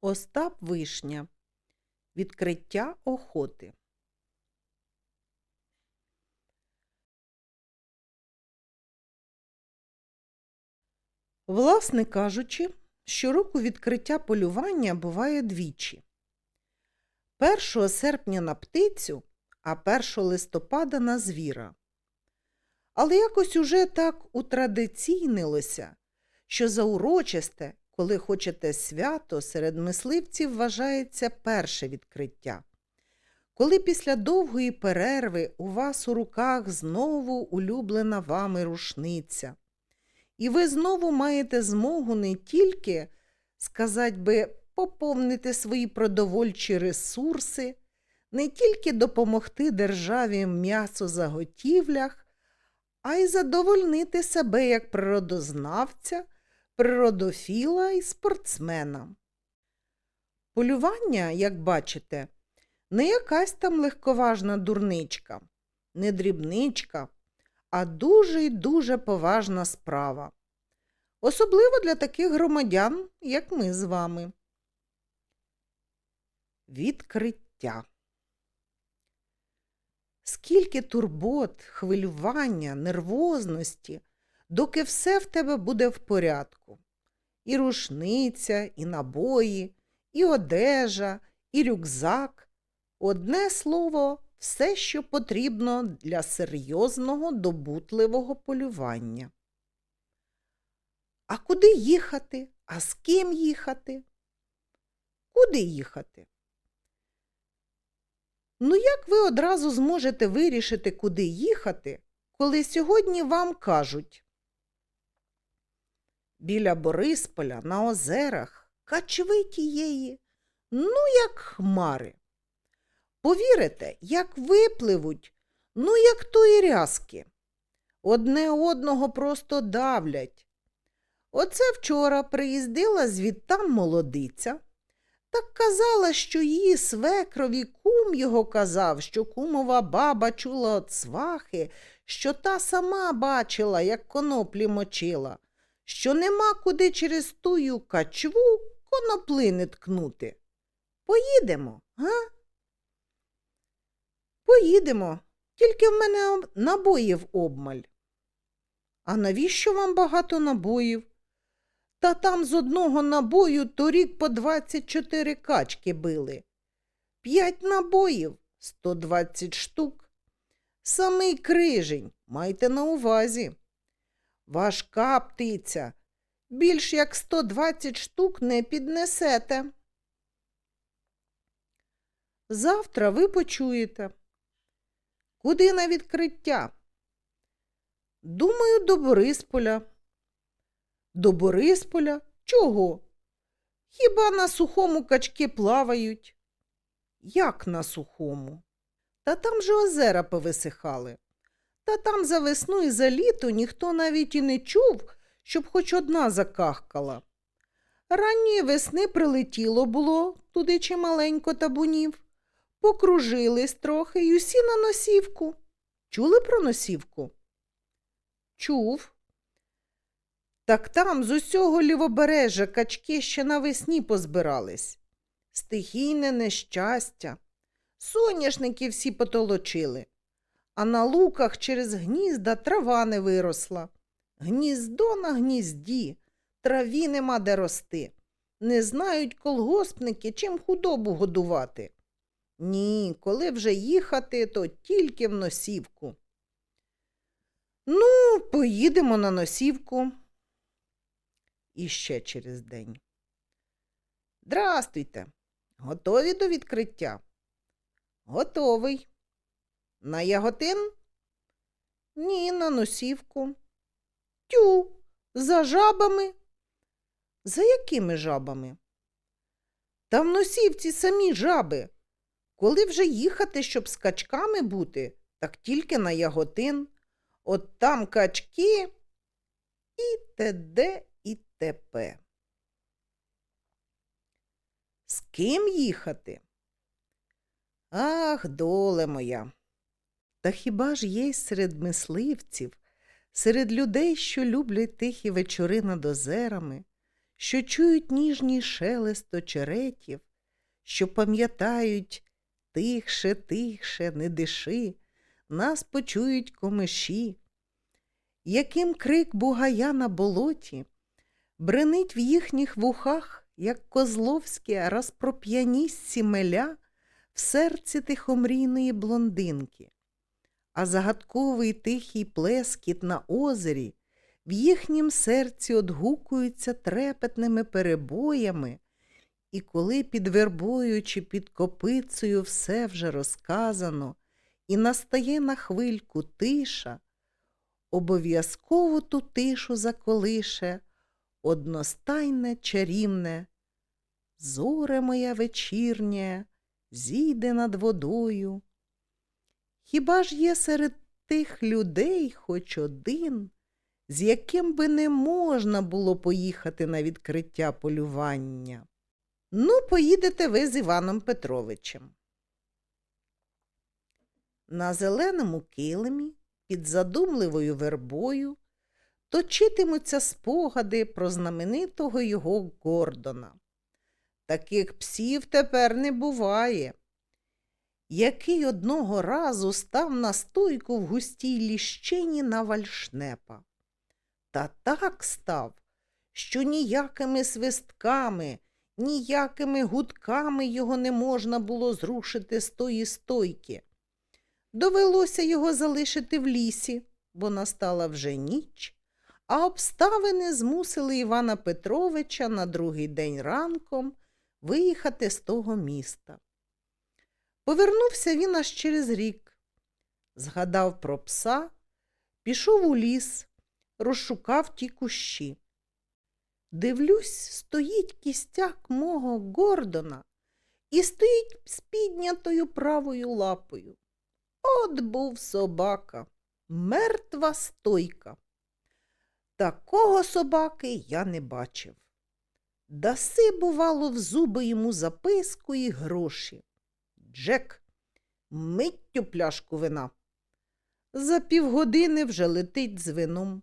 Остап Вишня. Відкриття охоти. Власне кажучи, щороку відкриття полювання буває двічі. 1 серпня на птицю, а 1 листопада на звіра. Але якось уже так утрадиційнилося, що за урочисте, коли хочете свято, серед мисливців вважається перше відкриття. Коли після довгої перерви у вас у руках знову улюблена вами рушниця, і ви знову маєте змогу не тільки, сказать би, поповнити свої продовольчі ресурси, не тільки допомогти державі м'ясозаготівлях, а й задовольнити себе як природознавця, природофіла і спортсмена. Полювання, як бачите, не якась там легковажна дурничка, не дрібничка, а дуже й дуже поважна справа. Особливо для таких громадян, як ми з вами. Відкриття. Скільки турбот, хвилювання, нервозності, доки все в тебе буде в порядку. І рушниця, і набої, і одежа, і рюкзак. Одне слово, все, що потрібно для серйозного добутливого полювання. А куди їхати? А з ким їхати? Куди їхати? Ну, як ви одразу зможете вирішити, куди їхати, коли сьогодні вам кажуть? Біля Борисполя на озерах качви тієї, ну, як хмари. Повірите, як випливуть, ну, як тої рязки. Одне одного просто давлять. Оце вчора приїздила звідтам молодиця. Так казала, що її свекрові кум його казав, що кумова баба чула от свахи, що та сама бачила, як коноплі мочила, що нема куди через тую качву коноплини ткнути. Поїдемо, га? Поїдемо, тільки в мене набоїв обмаль. А навіщо вам багато набоїв? Та там з одного набою торік по 24 качки били. П'ять набоїв 120 штук. Самий крижень, майте на увазі. Важка птиця. Більш як 120 штук не піднесете. Завтра ви почуєте. Куди на відкриття? Думаю, до Борисполя. До Борисполя? Чого? Хіба на сухому качки плавають? Як на сухому? Та там же озера повисихали. Та там за весну і за літо ніхто навіть і не чув, щоб хоч одна закахкала. Ранньої весни прилетіло було туди чималенько табунів. Покружились трохи й усі на носівку. Чули про носівку? Чув. Так там з усього лівобережжя качки ще навесні позбирались. Стихійне нещастя. Соняшники всі потолочили, а на луках через гнізда трава не виросла. Гніздо на гнізді, траві нема де рости. Не знають колгоспники, чим худобу годувати. Ні, коли вже їхати, то тільки в носівку. Ну, поїдемо на носівку. І ще через день. Здрастуйте. Готові до відкриття? Готовий. На яготин? Ні, на носівку. Тю, за жабами. За якими жабами? Та в носівці самі жаби. Коли вже їхати, щоб з качками бути, так тільки на яготин. От там качки і т.д. і т.п. З ким їхати? Ах, доле моя. Та хіба ж є серед мисливців, серед людей, що люблять тихі вечори над озерами, що чують ніжній шелест очеретів, що пам'ятають тихше, тихше, не диши, нас почують комиші, яким крик бугая на болоті бренить в їхніх вухах, як козловське розпроп'яність сімеля в серці тихомрійної блондинки, а загадковий тихий плескіт на озері в їхнім серці одгукуються трепетними перебоями, і коли під вербою чи під копицею все вже розказано, і настає на хвильку тиша, обов'язково ту тишу заколише одностайне чарівне. Зоре моя вечірнє, зійде над водою. Хіба ж є серед тих людей хоч один, з яким би не можна було поїхати на відкриття полювання? Ну, поїдете ви з Іваном Петровичем. На зеленому килимі під задумливою вербою точитимуться спогади про знаменитого його Гордона. Таких псів тепер не буває, який одного разу став на стойку в густій ліщині на вальшнепа. Та так став, що ніякими свистками, ніякими гудками його не можна було зрушити з тої стойки. Довелося його залишити в лісі, бо настала вже ніч, а обставини змусили Івана Петровича на другий день ранком виїхати з того міста. Повернувся він аж через рік, згадав про пса, пішов у ліс, розшукав ті кущі. Дивлюсь, стоїть кістяк мого Гордона і стоїть з піднятою правою лапою. От був собака, мертва стойка. Такого собаки я не бачив. Даси, бувало, в зуби йому записку і гроші. Джек, миттю пляшку вина. За півгодини вже летить з вином.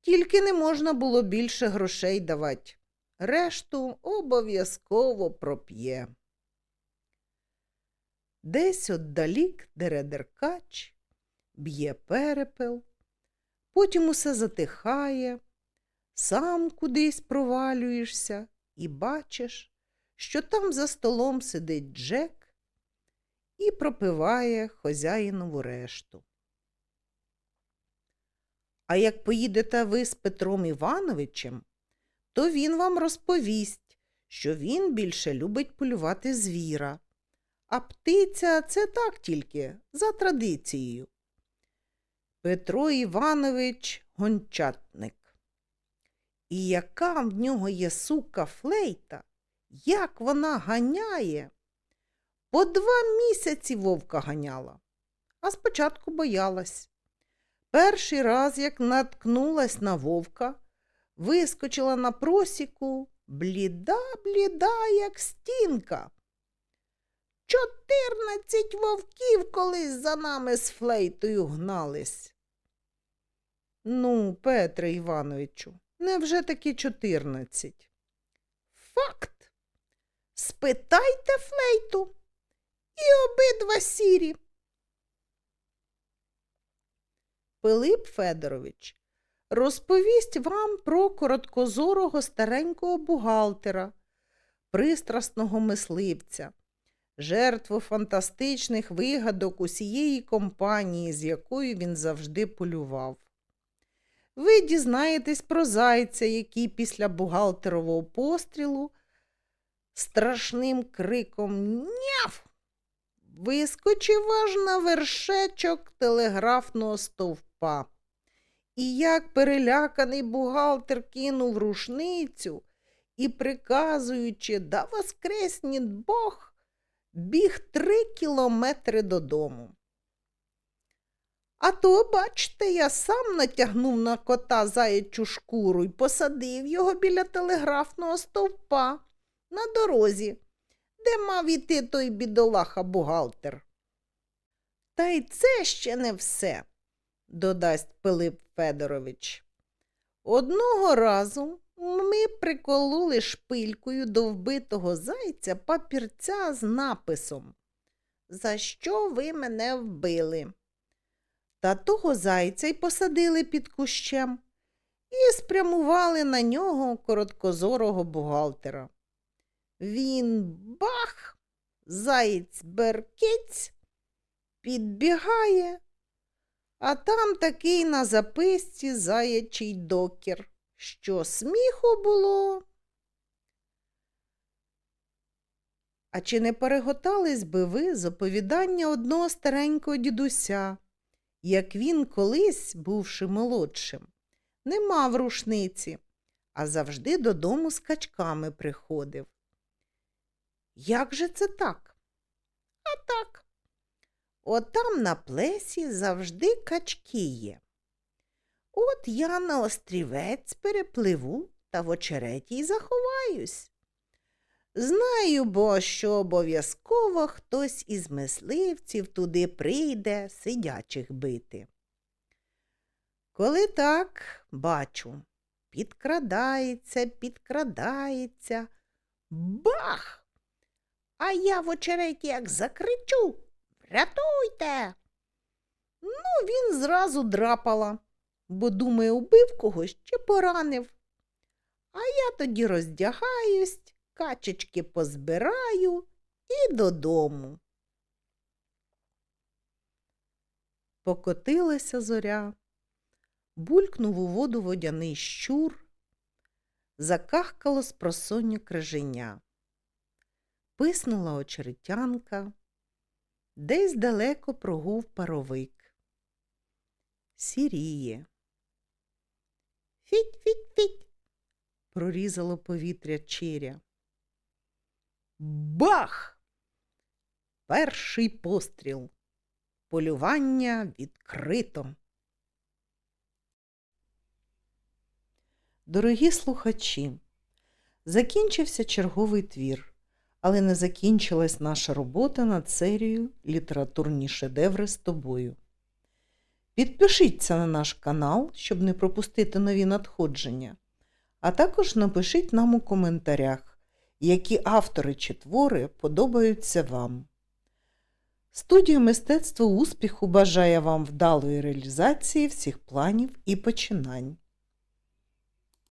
Тільки не можна було більше грошей давати. Решту обов'язково проп'є. Десь отдалік дере деркач, б'є перепел, потім усе затихає, сам кудись провалюєшся і бачиш, що там за столом сидить Джек і пропиває хозяїнову решту. А як поїдете ви з Петром Івановичем, то він вам розповість, що він більше любить полювати звіра, а птиця це так тільки за традицією. Петро Іванович гончатник. І яка в нього є сука флейта, як вона ганяє? По два місяці вовка ганяла, а спочатку боялась. Перший раз, як наткнулась на вовка, вискочила на просіку, бліда, бліда, як стінка. Чотирнадцять вовків колись за нами з флейтою гнались. Ну, Петре Івановичу, невже таки чотирнадцять? Факт. Спитайте флейту і обидва сірі. Пилип Федорович розповість вам про короткозорого старенького бухгалтера, пристрасного мисливця, жертву фантастичних вигадок усієї компанії, з якою він завжди полював. Ви дізнаєтесь про зайця, який після бухгалтерового пострілу страшним криком Няв! Вискочив аж на вершечок телеграфного стовпа. І як переляканий бухгалтер кинув рушницю і, приказуючи, да воскресніт Бог, біг три кілометри додому. А то, бачте, я сам натягнув на кота заячу шкуру і посадив його біля телеграфного стовпа на дорозі, де мав іти той бідолаха бухгалтер. Та й це ще не все, додасть Пилип Федорович. Одного разу Ми прикололи шпилькою до вбитого зайця папірця з написом За що ви мене вбили? Та того зайця й посадили під кущем і спрямували на нього короткозорого бухгалтера. Він бах, заєць беркець, підбігає, а там такий на записці заячий докір, що сміху було. А чи не переготались би ви з оповідання одного старенького дідуся, як він колись, бувши молодшим, не мав рушниці, а завжди додому з качками приходив? Як же це так? А так. От там на плесі завжди качки є. От я на острівець перепливу та в очереті заховаюсь. Знаю, бо що обов'язково хтось із мисливців туди прийде сидячих бити. Коли так, бачу, підкрадається, підкрадається, бах! А я в очереті як закричу Рятуйте. Ну, він зразу драпала, бо, думає, убив когось чи поранив. А я тоді роздягаюсь, качечки позбираю і додому. Покотилася зоря, булькнув у воду водяний щур, закахкало з просоння криженя. Писнула очеретянка, десь далеко прогув паровик. Сіріє. Фіть, фіть, фіть, прорізало повітря чиря. Бах! Перший постріл. Полювання відкрито. Дорогі слухачі, закінчився черговий твір, але не закінчилась наша робота над серією Літературні шедеври з тобою. Підпишіться на наш канал, щоб не пропустити нові надходження, а також напишіть нам у коментарях, які автори чи твори подобаються вам. Студія мистецтва успіху бажає вам вдалої реалізації всіх планів і починань.